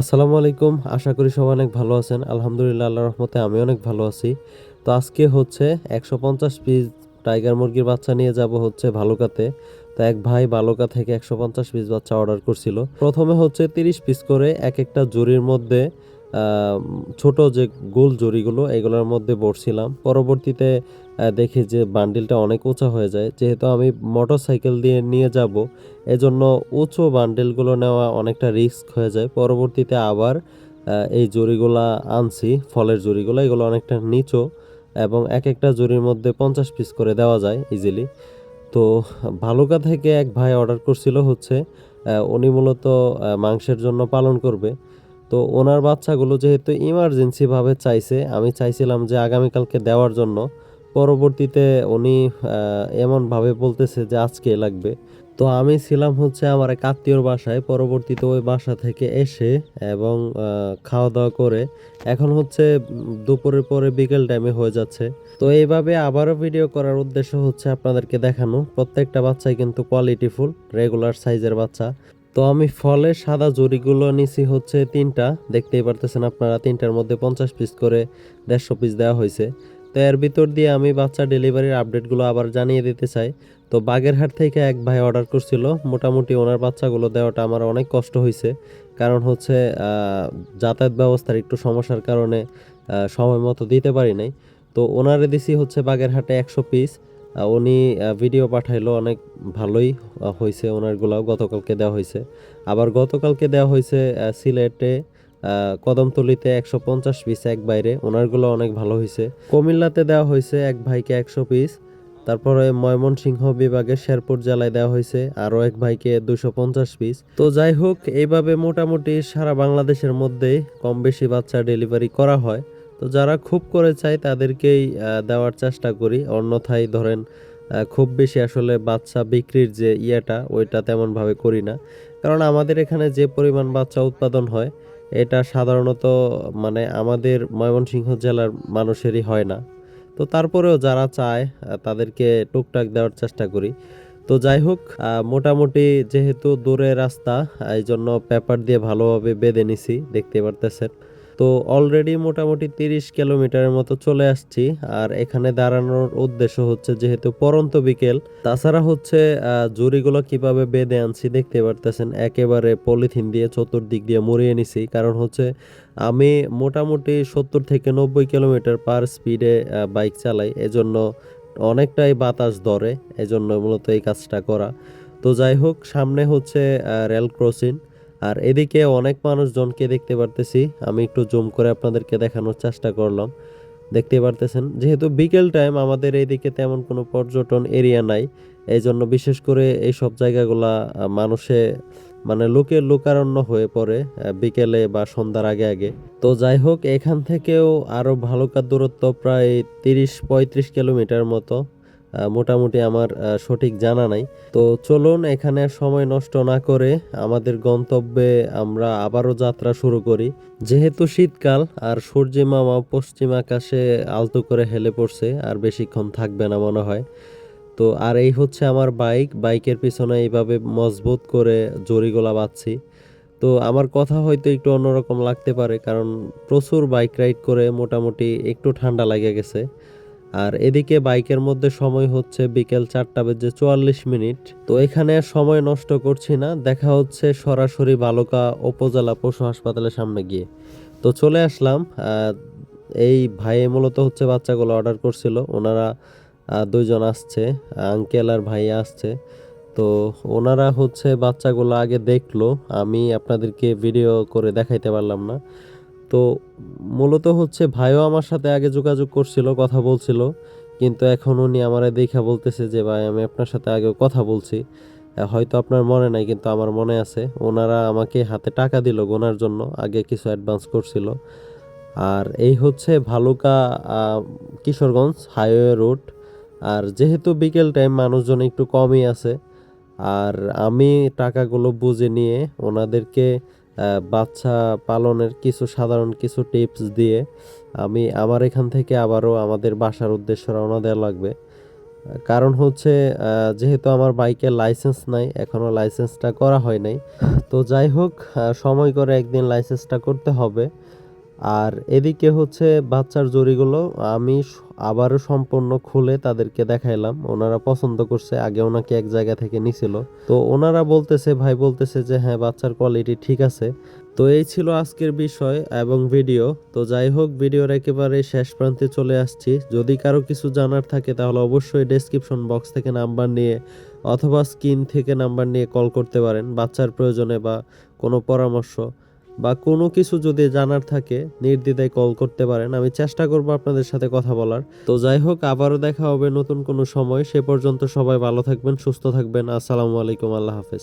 আসসালামু আলাইকুম। আশা করি সবাই অনেক ভালো আছেন। আলহামদুলিল্লাহ আল্লাহ রহমতে আমি অনেক ভালো আছি। তো আজকে হচ্ছে একশো পঞ্চাশ পিস টাইগার মুরগির বাচ্চা নিয়ে যাব হচ্ছে ভালুকাতে। তো এক ভাই বালুকা থেকে একশো পঞ্চাশ পিস বাচ্চা অর্ডার করছিল। প্রথমে হচ্ছে তিরিশ পিস করে এক একটা জুরির মধ্যে ছোট যে গোল জুরিগুলো, এগুলোর মধ্যে বসছিলাম পরবর্তীতে দেখি যে বান্ডিলটা অনেক উঁচা হয়ে যায়। যেহেতু আমি মোটর সাইকেল দিয়ে নিয়ে যাব, এজন্য উঁচু বান্ডিলগুলো নেওয়া অনেকটা রিস্ক হয়ে যায়। পরবর্তীতে আবার এই জুড়িগুলা আনছি, ফলের জুড়িগুলো, এগুলো অনেকটা নিচু এবং এক একটা জুড়ির মধ্যে পঞ্চাশ পিস করে দেওয়া যায় ইজিলি তো ভালুকা থেকে এক ভাই অর্ডার করছিল হচ্ছে উনি মূলত মাংসের জন্য পালন করবে। তো ওনার বাচ্চাগুলো যেহেতু ইমার্জেন্সিভাবে চাইছে, আমি চাইছিলাম যে আগামীকালকে দেওয়ার জন্য। পরবর্তীতে উনি এমনভাবে বলতেছে যে আজকে লাগবে। তো আমি ছিলাম হচ্ছে আমার এক আত্মীয়র বাসায়, পরবর্তীতে ওই বাসা থেকে এসে এবং খাওয়া দাওয়া করে এখন হচ্ছে দুপুরের পরে বিকেল টাইমে হয়ে যাচ্ছে। তো এইভাবে আবারও ভিডিও করার উদ্দেশ্য হচ্ছে আপনাদেরকে দেখানো। প্রত্যেকটা বাচ্চাই কিন্তু কোয়ালিটিফুল রেগুলার সাইজের বাচ্চা। তো আমি ফলে সাদা জরিগুলো নিছি হচ্ছে তিনটা। দেখতেই পারতেছেন আপনারা, তিনটার মধ্যে পঞ্চাশ পিস করে দেড়শো পিস দেওয়া হয়েছে। তো এর ভিতর দিয়ে আমি বাচ্চা ডেলিভারির আপডেটগুলো আবার জানিয়ে দিতে চাই। তো বাগেরহাট থেকে এক ভাই অর্ডার করছিল। মোটামুটি ওনার বাচ্চাগুলো দেওয়াটা আমার অনেক কষ্ট হয়েছে কারণ হচ্ছে যাতায়াত ব্যবস্থার একটু সমস্যার কারণে সময় মতো দিতে পারি নাই। তো ওনারে দিছি হচ্ছে বাগেরহাটে একশো পিস উনি ভিডিও পাঠাইলো, অনেক ভালোই হয়েছে ওনারগুলাও গতকালকে দেওয়া হয়েছে আবার গতকালকে দেওয়া হয়েছে সিলেটে কদমতলিতে একশো পঞ্চাশ পিস এক বাইরে। ওনারগুলো অনেক ভালো হয়েছে কুমিল্লাতে দেওয়া হয়েছে এক ভাইকে একশো পিস তারপরে ময়মনসিংহ বিভাগের শেরপুর জেলায় দেওয়া হয়েছে আরও এক ভাইকে দুশো পঞ্চাশ পিস তো যাই হোক, এইভাবে মোটামুটি সারা বাংলাদেশের মধ্যে কম বেশি বাচ্চা ডেলিভারি করা হয়। তো যারা খুব করে চায়, তাদেরকেই দেওয়ার চেষ্টা করি। অন্যথায় ধরেন খুব বেশি আসলে বাচ্চা বিক্রির যে ইয়েটা, ওইটা তেমনভাবে করি না। কারণ আমাদের এখানে যে পরিমাণ বাচ্চা উৎপাদন হয় এটা সাধারণত মানে আমাদের ময়মনসিংহ জেলার মানুষেরই হয় না। তো তারপরেও যারা চায় তাদেরকে টুকটাক দেওয়ার চেষ্টা করি। তো যাই হোক মোটামুটি যেহেতু দূরে রাস্তা এই জন্য পেপার দিয়ে ভালোভাবে বেঁধে নিছি, দেখতে পারতেছেন। তো অলরেডি মোটামুটি তিরিশ কিলোমিটারের মতো চলে আসছি। আর এখানে দাঁড়ানোর উদ্দেশ্য হচ্ছে যেহেতু পরন্ত বিকেল, তাছাড়া হচ্ছে জুড়িগুলো কীভাবে বেঁধে আনছি দেখতে পারতেছেন, একেবারে পলিথিন দিয়ে চতুর্দিক দিয়ে মরিয়ে নিছি। কারণ হচ্ছে, আমি মোটামুটি সত্তর থেকে নব্বই কিলোমিটার পার স্পিডে বাইক চালাই, এজন্য অনেকটাই বাতাস ধরে, এজন্য মূলত এই কাজটা করা। তো যাই হোক, সামনে হচ্ছে রেল ক্রসিং আর এদিকে অনেক মানুষজনকে দেখতে পারতেছি। আমি একটু জুম করে আপনাদেরকে দেখানোর চেষ্টা করলাম। দেখতে পারতেছেন? যেহেতু বিকেল টাইম, আমাদের এইদিকে তেমন কোনো পর্যটন এরিয়া নাই। এই জন্য বিশেষ করে এই সব জায়গাগুলা মানুষে মানে লোকের লোকারণ্য হয়ে পড়ে বিকেলে বা সন্ধ্যার আগে আগে। তো যাই হোক, এখান থেকেও আরও ভালুকার দূরত্ব প্রায় তিরিশ পঁয়ত্রিশ কিলোমিটার মতো। মোটামুটি আমার সঠিক জানা নাই। তো চলুন, এখানে সময় নষ্ট না করে আমাদের গন্তব্যে আমরা আবারও যাত্রা শুরু করি। যেহেতু শীতকাল, আর সূর্যি মামা পশ্চিম আকাশে আলতো করে হেলে পড়ছে, আর বেশিক্ষণ থাকবে না মনে হয়। তো, আর এই হচ্ছে আমার বাইক। বাইকের পিছনে এইভাবে মজবুত করে জরিগোলা বাঁধছি। তো, আমার কথা হয়তো একটু অন্যরকম লাগতে পারে, কারণ প্রচুর বাইক রাইড করে মোটামুটি একটু ঠান্ডা লেগে গেছে। আর এদিকে বাইকের মধ্যে সময় হচ্ছে বিকেল চারটা বেজে চুয়াল্লিশ মিনিট। তো এখানে সময় নষ্ট করছি না, দেখা হচ্ছে সরাসরি বালুকা উপজেলা পশু হাসপাতালের সামনে গিয়ে। তো চলে আসলাম এই ভাই মূলত হচ্ছে বাচ্চাগুলো অর্ডার করছিল, ওনারা দুইজন আসছে আঙ্কেল আর ভাই আসছে। তো ওনারা হচ্ছে বাচ্চাগুলো আগে দেখল, আমি আপনাদেরকে ভিডিও করে দেখাইতে পারলাম না। তো মূলত হচ্ছে ভাইও আমার সাথে আগে যোগাযোগ করছিল, কথা বলছিল, কিন্তু এখন উনি আমারে দেখা বলতেছে যে, ভাই, আমি আপনার সাথে আগে কথা বলছি। হয়তো আপনার মনে নাই, কিন্তু আমার মনে আছে। ওনারা আমাকে হাতে টাকা দিল গোনার জন্য, আগে কিছু অ্যাডভান্স করছিল। আর এই হচ্ছে ভালুকা কিশোরগঞ্জ হাইওয়ে রুট আর যেহেতু বিকেল টাইম মানুষজন একটু কমই আছে। আর আমি টাকাগুলো বুঝে নিয়ে ওনাদেরকে বাচ্চা পালনের কিছু সাধারণ কিছু টিপস দিয়ে আমি আমার এখান থেকে আবারও আমাদের বাসার উদ্দেশ্য রওনা দেওয়া লাগবে। কারণ হচ্ছে যেহেতু আমার বাইকের লাইসেন্স নাই এখনও লাইসেন্সটা করা হয় নাই। তো যাই হোক সময় করে একদিন লাইসেন্সটা করতে হবে। আর এদিকে হচ্ছে বাচ্চার জরিগুলো আমি আবারও সম্পূর্ণ খুলে তাদেরকে দেখাইলাম। ওনারা পছন্দ করছে, আগে ওনাকে এক জায়গা থেকে নিছিল। তো ওনারা বলতেছে, ভাই বলতেছে যে হ্যাঁ বাচ্চার কোয়ালিটি ঠিক আছে। তো এই ছিল আজকের বিষয় এবং ভিডিও। তো যাই হোক, ভিডিওর একেবারে শেষ প্রান্তে চলে আসছি। যদি কারও কিছু জানার থাকে, তাহলে অবশ্যই ডেসক্রিপশন বক্স থেকে নাম্বার নিয়ে অথবা স্ক্রিন থেকে নাম্বার নিয়ে কল করতে পারেন, বাচ্চার প্রয়োজনে বা কোনো পরামর্শ। বা কোনো কিছু যদি জানার থাকে, নির্দ্বিধায় কল করতে পারেন, আমি চেষ্টা করব আপনাদের সাথে কথা বলার। তো যাই হোক, আবারও দেখা হবে নতুন কোনো সময়। সে পর্যন্ত সবাই ভালো থাকবেন, সুস্থ থাকবেন। আসসালামু আলাইকুম, আল্লাহ হাফেজ।